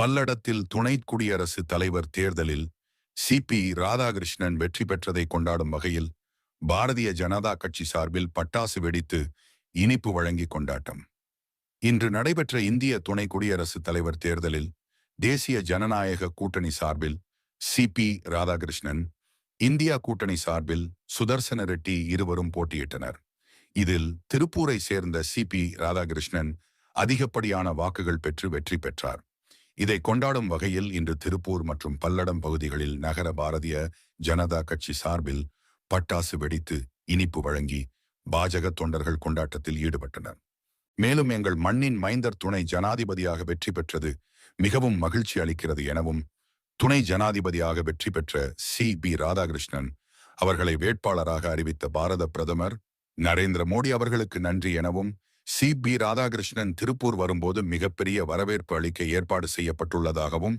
பல்லடத்தில் துணை குடியரசு தலைவர் தேர்தலில் சிபி ராதாகிருஷ்ணன் வெற்றி பெற்றதை கொண்டாடும் வகையில் பாரதிய ஜனதா கட்சி சார்பில் பட்டாசு வெடித்து இனிப்பு வழங்கி கொண்டாட்டம். இன்று நடைபெற்ற இந்திய துணை குடியரசுத் தலைவர் தேர்தலில் தேசிய ஜனநாயக கூட்டணி சார்பில் சிபி ராதாகிருஷ்ணன் இந்தியா கூட்டணி சார்பில் சுதர்சன ரெட்டி இருவரும் போட்டியிட்டனர். இதில் திருப்பூரை சேர்ந்த சிபி ராதாகிருஷ்ணன் அதிகப்படியான வாக்குகள் பெற்று வெற்றி பெற்றார். இதை கொண்டாடும் வகையில் இன்று திருப்பூர் மற்றும் பல்லடம் பகுதிகளில் நகர பாரதிய ஜனதா கட்சி சார்பில் பட்டாசு வெடித்து இனிப்பு வழங்கி பாஜக தொண்டர்கள் கொண்டாட்டத்தில் ஈடுபட்டனர். மேலும் எங்கள் மண்ணின் மைந்தர் துணை ஜனாதிபதியாக வெற்றி பெற்றது மிகவும் மகிழ்ச்சி அளிக்கிறது எனவும் துணை ஜனாதிபதியாக வெற்றி பெற்ற சி. பி. ராதாகிருஷ்ணன் அவர்களை வேட்பாளராக அறிவித்த பாரத பிரதமர் நரேந்திர மோடி அவர்களுக்கு நன்றி எனவும் சி. பி. ராதாகிருஷ்ணன் திருப்பூர் வரும்போது மிகப்பெரிய வரவேற்பு அளிக்க ஏற்பாடு செய்யப்பட்டுள்ளதாகவும்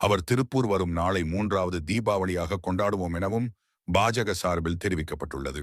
அவர் திருப்பூர் வரும் நாளை மூன்றாவது தீபாவளியாக கொண்டாடுவோம் எனவும் பாஜக சார்பில் தெரிவிக்கப்பட்டுள்ளது.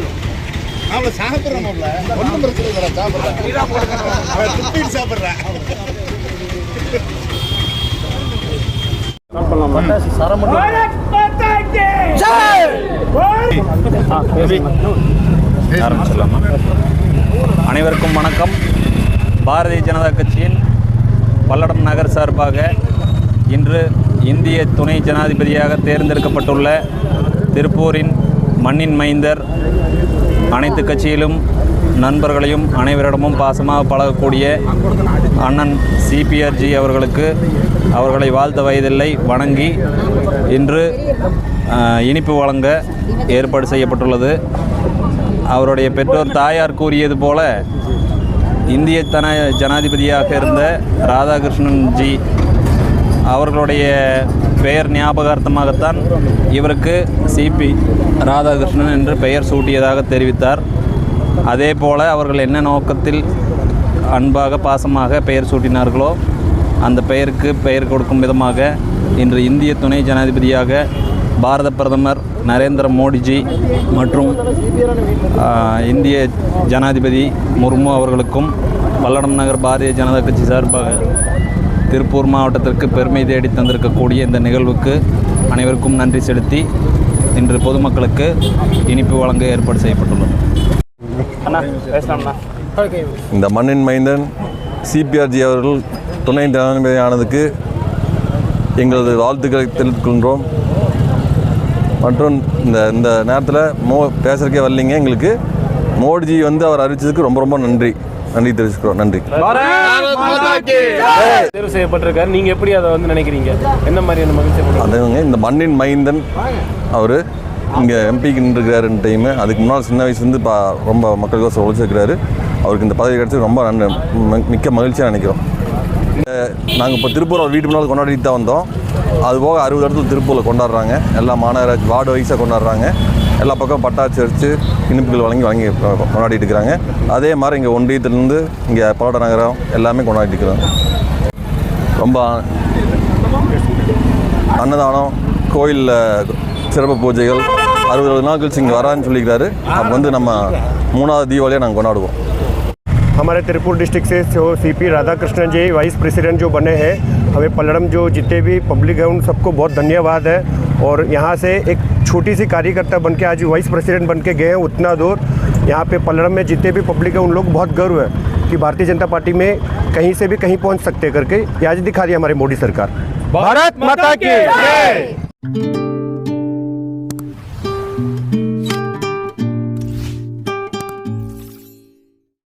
அவளை சாப்பிட்றோம் ஒன்றும் பிரச்சனை இல்லை சாப்பிட்றேன். அவன் துப்பிட்டு சாப்பிட்றேன். அனைவருக்கும் வணக்கம். பாரதிய ஜனதா கட்சியின் பல்லடம் நகர் சார்பாக இன்று இந்திய துணை ஜனாதிபதியாக தேர்ந்தெடுக்கப்பட்டுள்ள திருப்பூரின் மண்ணின் மைந்தர் அனைத்து கட்சியிலும் நண்பர்களையும் அனைவரிடமும் பாசமாக பழகக்கூடிய அண்ணன் சிபிஆர்ஜி அவர்களுக்கு அவர்களை வாழ்த்த வயதில்லை வணங்கி இன்று இனிப்பு வழங்க ஏற்பாடு செய்யப்பட்டுள்ளது. அவருடைய பெற்றோர் தாயார் கூறியது போல இந்திய தன ஜனாதிபதியாக இருந்த ராதாகிருஷ்ணன் ஜி அவர்களுடைய பெயர் ஞாபகார்த்தமாகத்தான் இவருக்கு சிபி ராதாகிருஷ்ணன் என்று பெயர் சூட்டியதாக தெரிவித்தார். அதே போல அவர்கள் என்ன நோக்கத்தில் அன்பாக பாசமாக பெயர் சூட்டினார்களோ அந்த பெயருக்கு பெயர் கொடுக்கும் விதமாக இன்று இந்திய துணை ஜனாதிபதியாக பாரத பிரதமர் நரேந்திர மோடிஜி மற்றும் இந்திய ஜனாதிபதி முர்மு அவர்களுக்கும் பல்லடம் நகர் பாரதிய ஜனதா கட்சி சார்பாக திருப்பூர் மாவட்டத்திற்கு பெருமை தேடி தந்திருக்கக்கூடிய இந்த நிகழ்வுக்கு அனைவருக்கும் நன்றி செலுத்தி இன்று பொதுமக்களுக்கு இனிப்பு வழங்க ஏற்பாடு செய்யப்பட்டுள்ளது. இந்த மண்ணின் மைந்தன் சிபிஆர்ஜி அவர்கள் துணை ஜனாதிபதி ஆனதுக்கு எங்களது வாழ்த்துக்களை தெரிவித்துக் கொள்கிறோம் மற்றும் இந்த இந்த நேரத்தில் மோ பேசுகிறக்கே வரலைங்க எங்களுக்கு. மோடிஜி வந்து அவர் அறிவிச்சதுக்கு ரொம்ப ரொம்ப நன்றி. நன்றி தெரிவிச்சுக்கிறோம் நன்றி. தேர்வு செய்யப்பட்டிருக்காரு. நீங்க எப்படி அதை வந்து நினைக்கிறீங்க? என்ன மாதிரியான மகிழ்ச்சி? அதுங்க இந்த மண்ணின் மைந்தன் அவர் இங்கே எம்பிக்கு நின்றுருக்கிறாரு டைமு அதுக்கு முன்னால் சின்ன வயசுலேருந்து பா ரொம்ப மக்களுக்கு உழைச்சிருக்கிறாரு அவருக்கு இந்த பதவி கிடைச்சது ரொம்ப மிக்க மகிழ்ச்சியாக நினைக்கிறோம். நாங்கள் இப்போ திருப்பூர் வீட்டு முன்னால் கொண்டாடிட்டு தான் வந்தோம். அது போக அறுபது இடத்துல திருப்பூரில் கொண்டாடுறாங்க. எல்லா மாநகராட்சி வார்டு வைஸாக கொண்டாடுறாங்க. எல்லா பக்கம் பட்டாசு அடித்து இனிப்புகள் வழங்கி வழங்கி கொ- கொண்டாடிட்டு இருக்கிறாங்க அதே மாதிரி இங்கே ஒன்றியத்துலேருந்து இங்கே பல்லட நகரம் எல்லாமே கொண்டாடிட்டு இருக்கிறாங்க ரொம்ப அன்னதானம் கோயிலில் சிறப்பு பூஜைகள் அறுபது நாள் கழிச்சு இங்கே வரான்னு சொல்லிக்கிறாரு அப்போ வந்து நம்ம மூணாவது தீபாவளியாக நாங்கள் கொண்டாடுவோம் हमारे त्रिपुर डिस्ट्रिक्ट से जो C P Radhakrishnan ji vice president जो बने हैं हमें पलड़म जो जितने भी पब्लिक है, उन सबको बहुत धन्यवाद है। और यहाँ से एक छोटी सी कार्यकर्ता बन के आज वाइस प्रेसिडेंट बन के गए हैं, उतना दूर। यहाँ पे पलड़म में जितने भी पब्लिक है, उन लोग बहुत गर्व है कि भारतीय जनता पार्टी में कहीं से भी कहीं पहुँच सकते करके। आज दिखा रही हमारी मोदी सरकार। भारत माता की